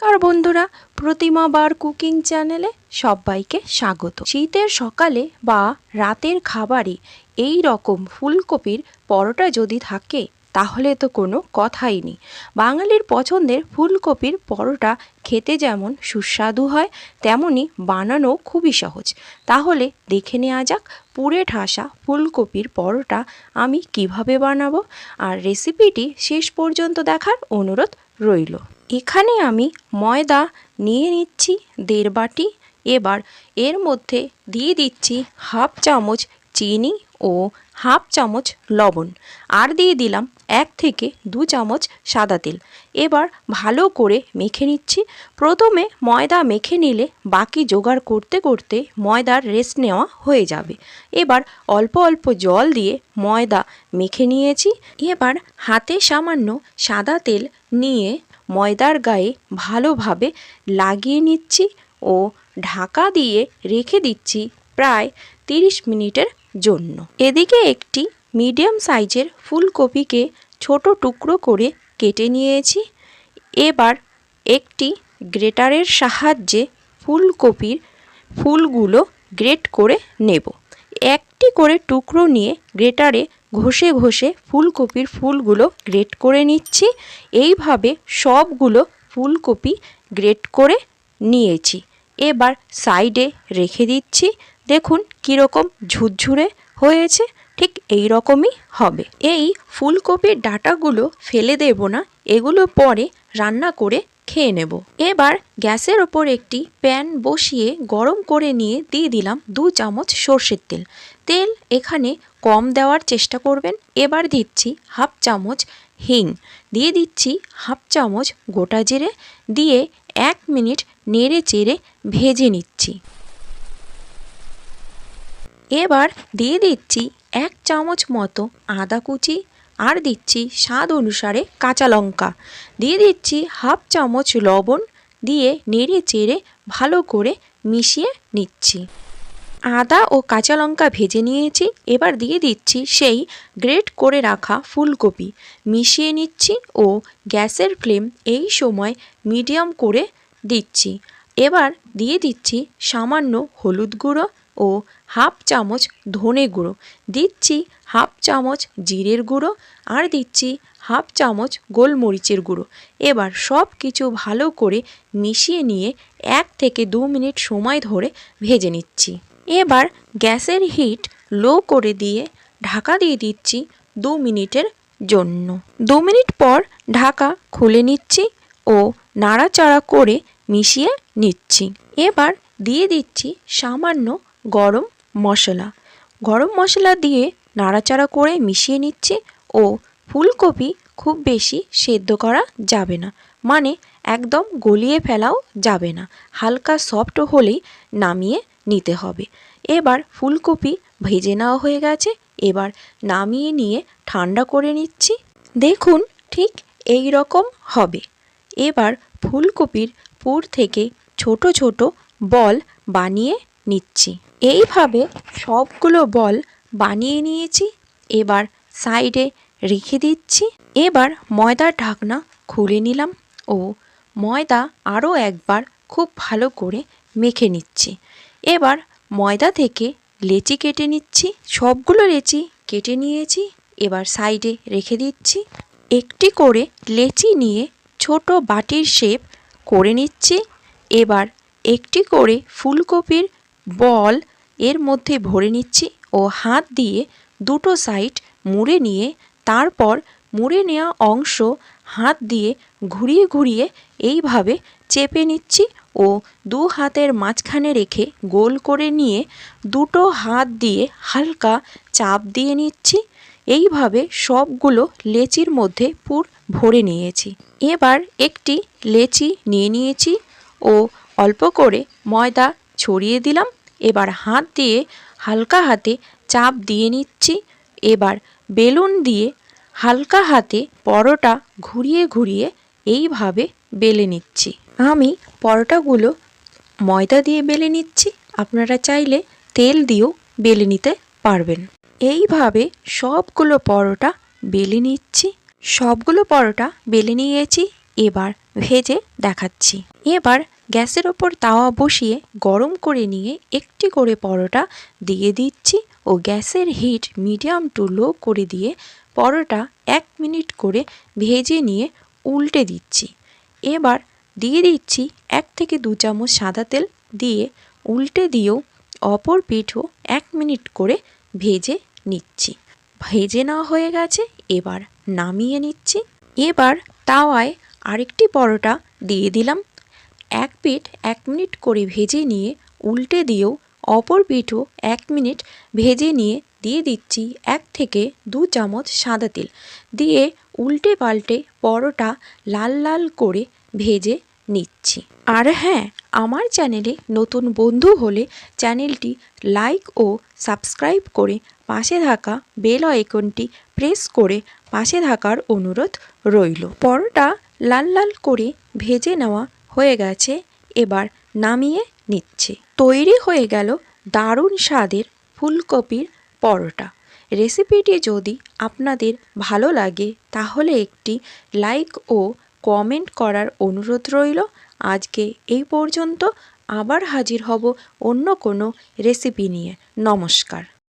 নমস্কার বন্ধুরা, প্রতিমা বার কুকিং চ্যানেলে সবাইকে স্বাগত। শীতের সকালে বা রাতের খাবারে এই রকম ফুলকপির পরোটা যদি থাকে, তাহলে তো কোনো কথাই নেই। বাঙালির পছন্দের ফুলকপির পরোটা খেতে যেমন সুস্বাদু হয় তেমনই বানানো খুবই সহজ। তাহলে দেখে নেওয়া যাক পুরে ঠাসা ফুলকপির পরোটা আমি কীভাবে বানাবো। আর রেসিপিটি শেষ পর্যন্ত দেখার অনুরোধ রইল। এখানে আমি ময়দা নিয়ে নিচ্ছি দেড় বাটি। এবার এর মধ্যে দিয়ে দিচ্ছি হাফ চামচ চিনি ও হাফ চামচ লবণ। আর দিয়ে দিলাম এক থেকে দু চামচ সাদা তেল। এবার ভালো করে মেখে নিচ্ছি। প্রথমে ময়দা মেখে নিলে বাকি জোগাড় করতে করতে ময়দার রেস্ট নেওয়া হয়ে যাবে। এবার অল্প অল্প জল দিয়ে ময়দা মেখে নিয়েছি। এবার হাতে সামান্য সাদা তেল নিয়ে ময়দার গায়ে ভালোভাবে লাগিয়ে নিচ্ছি ও ঢাকা দিয়ে রেখে দিচ্ছি প্রায় তিরিশ মিনিটের জন্য। এদিকে একটি মিডিয়াম সাইজের ফুলকপিকে ছোট টুকরো করে কেটে নিয়েছি। এবার একটি গ্রেটারের সাহায্যে ফুলকপির ফুলগুলো গ্রেট করে নেব। একটি করে টুকরো নিয়ে গ্রেটারে ঘষে ঘষে ফুলকপির ফুলগুলো গ্রেট করে নিচ্ছি। এইভাবে সবগুলো ফুলকপি গ্রেট করে নিয়েছি। এবার সাইডে রেখে দিচ্ছি। দেখুন কীরকম ঝুরঝুরে হয়েছে, ঠিক এই রকমই হবে। এই ফুলকপির ডাটাগুলো ফেলে দেব না, এগুলো পরে রান্না করে খেয়ে নেব। এবার গ্যাসের ওপর একটি প্যান বসিয়ে গরম করে নিয়ে দিয়ে দিলাম দু চামচ সর্ষের তেল। তেল এখানে কম দেওয়ার চেষ্টা করবেন। এবার দিচ্ছি হাফ চামচ হিং। দিয়ে দিচ্ছি হাফ চামচ গোটা জিরে। দিয়ে এক মিনিট নেড়ে চেড়ে ভেজে নিচ্ছি। এবার দিয়ে দিচ্ছি এক চামচ মতো আদা কুচি আর দিচ্ছি স্বাদ অনুসারে কাঁচা লঙ্কা। দিয়ে দিচ্ছি হাফ চামচ লবণ। দিয়ে নেড়ে চেড়ে ভালো করে মিশিয়ে নিচ্ছি। আদা ও কাঁচা লঙ্কা ভেজে নিয়েছি। এবার দিয়ে দিচ্ছি সেই গ্রেট করে রাখা ফুলকপি। মিশিয়ে নিচ্ছি ও গ্যাসের ফ্লেম এই সময় মিডিয়াম করে দিচ্ছি। এবার দিয়ে দিচ্ছি সামান্য হলুদ গুঁড়ো। ও হাফ চামচ ধনে গুঁড়ো। দিচ্ছি হাফ চামচ জিরের গুঁড়ো আর দিচ্ছি হাফ চামচ গোলমরিচের গুঁড়ো। এবার সব কিছু ভালো করে মিশিয়ে নিয়ে এক থেকে দু মিনিট সময় ধরে ভেজে নিচ্ছি। এবার গ্যাসের হিট লো করে দিয়ে ঢাকা দিয়ে দিচ্ছি দু মিনিটের জন্য। দু মিনিট পর ঢাকা খুলে নিচ্ছি ও নাড়াচাড়া করে মিশিয়ে নিচ্ছি। এবার দিয়ে দিচ্ছি সামান্য গরম মশলা। গরম মশলা দিয়ে নাড়াচাড়া করে মিশিয়ে নিচ্ছে ও ফুলকপি খুব বেশি সেদ্ধ করা যাবে না। মানে একদম গলিয়ে ফেলাও যাবে না। হালকা সফট হলেই নামিয়ে নিতে হবে। এবার ফুলকপি ভেজে নেওয়া হয়ে গেছে। এবার নামিয়ে নিয়ে ঠান্ডা করে নিচ্ছি। দেখুন ঠিক এই রকম হবে। এবার ফুলকপির পুর থেকে ছোট ছোট বল বানিয়ে নিচ্ছি। এইভাবে সবগুলো বল বানিয়ে নিয়েছি, এবার সাইডে রেখে দিচ্ছি। এবার ময়দার ঢাকনা খুলে নিলাম ও ময়দা আরও একবার খুব ভালো করে মেখে নিচ্ছি। এবার ময়দা থেকে লেচি কেটে নিচ্ছি। সবগুলো লেচি কেটে নিয়েছি, এবার সাইডে রেখে দিচ্ছি। একটি করে লেচি নিয়ে ছোট বাটির শেপ করে নিচ্ছি। এবার একটি করে ফুলকপির বল এর মধ্যে ভরে নিচ্ছি ও হাত দিয়ে দুটো সাইড মুড়ে নিয়ে তারপর মুড়ে নেওয়া অংশ হাত দিয়ে ঘুরিয়ে ঘুরিয়ে এইভাবে চেপে নিচ্ছি ও দু হাতের মাঝখানে রেখে গোল করে নিয়ে দুটো হাত দিয়ে হালকা চাপ দিয়ে নিচ্ছি। এইভাবে সবগুলো লেচির মধ্যে পুর ভরে নিয়েছি। এবার একটি লেচি নিয়ে নিয়েছি ও অল্প করে ময়দা ছড়িয়ে দিলাম। এবার হাত দিয়ে হালকা হাতে চাপ দিয়ে নিচ্ছি। এবার বেলুন দিয়ে হালকা হাতে পরোটা ঘুরিয়ে ঘুরিয়ে এইভাবে বেলে নিচ্ছি। আমি পরোটাগুলো ময়দা দিয়ে বেলে নিচ্ছি। আপনারা চাইলে তেল দিয়েও বেলে নিতে পারবেন। এইভাবে সবগুলো পরোটা বেলে নিচ্ছি। সবগুলো পরোটা বেলে নিয়েছি। এবার ভেজে দেখাচ্ছি। এবার গ্যাসের ওপর তাওয়া বসিয়ে গরম করে নিয়ে একটি করে পরোটা দিয়ে দিচ্ছি ও গ্যাসের হিট মিডিয়াম টু লো করে দিয়ে পরোটা এক মিনিট করে ভেজে নিয়ে উল্টে দিচ্ছি। এবার দিয়ে দিচ্ছি এক থেকে দু চামচ সাদা তেল দিয়ে উল্টে দিয়েও অপর পিঠও এক মিনিট করে ভেজে নিচ্ছি। ভেজে নেওয়া হয়ে গেছে, এবার নামিয়ে নিচ্ছি। এবার তাওয়ায় আরেকটি পরোটা দিয়ে দিলাম। এক পিঠ এক মিনিট করে ভেজে নিয়ে উল্টে দিয়েও অপর পিঠও এক মিনিট ভেজে নিয়ে দিয়ে দিচ্ছি এক থেকে দু চামচ সাদা তেল। দিয়ে উল্টে পাল্টে পরোটা লাল লাল করে ভেজে নিচ্ছি। আর হ্যাঁ আমার চ্যানেলে নতুন বন্ধু হলে চ্যানেলটি লাইক ও সাবস্ক্রাইব করে পাশে থাকা বেল আইকনটি প্রেস করে পাশে থাকার অনুরোধ রইল। পরোটা লাল লাল করে ভেজে নেওয়া হয়ে গেছে, এবার নামিয়ে নিচ্ছে। তৈরি হয়ে গেল দারুণ স্বাদের ফুলকপির পরোটা। রেসিপিটি যদি আপনাদের ভালো লাগে, তাহলে একটি লাইক ও কমেন্ট করার অনুরোধ রইল। আজকে এই পর্যন্ত আবার হাজির হব অন্য কোনো রেসিপি নিয়ে। নমস্কার।